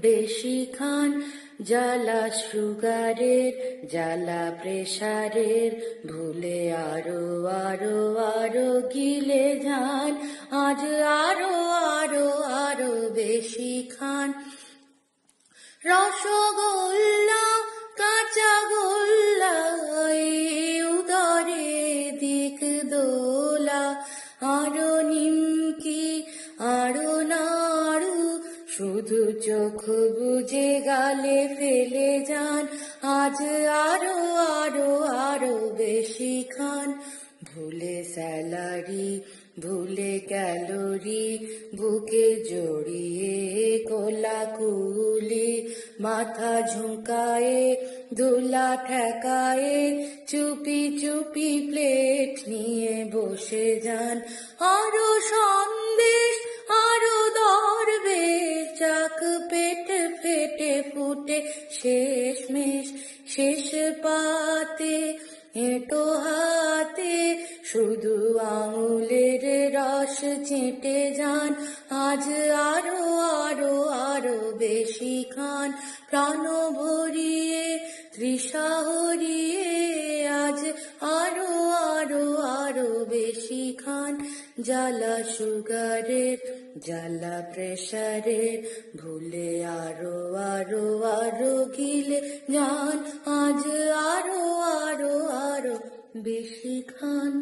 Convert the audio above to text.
বেশি খান জ্বালা সুগারের, জ্বালা প্রেসারের, ভুলে আরও আরও আরও গিলে যান। আজ আরও আরও আরও বেশি খান রসগোল্লা কাঁচা গোল্লা উদরে দিক দোলা শুধু চোখ বুঝে গালে ফেলে যান, আজ আরও আরও আরও বেশি খান। ভুলে স্যালারি, ভুলে ক্যালোরি, বুকে জড়িয়ে কোলাকুলি মাথা ঝুঁকায়ে, দুলা ঠেকায়ে, চুপি চুপি প্লেট নিয়ে বসে যান। আরও সন্দেশ ফেটে ফুটে শেষ মেশ শেষ পাতে, এঁটো হাতে শুধু আঙুলের রস চেটে যান। আজ আরও আরও আরও বেশি খান। প্রাণ ভরিয়ে, তৃষা হরিয়ে, আজ বেশি খান জ্বালা সুগারের জ্বালা প্রেশারের ভুলে আরও আরও আরও গিলে যান আজ আরও আরও আরও বেশি খান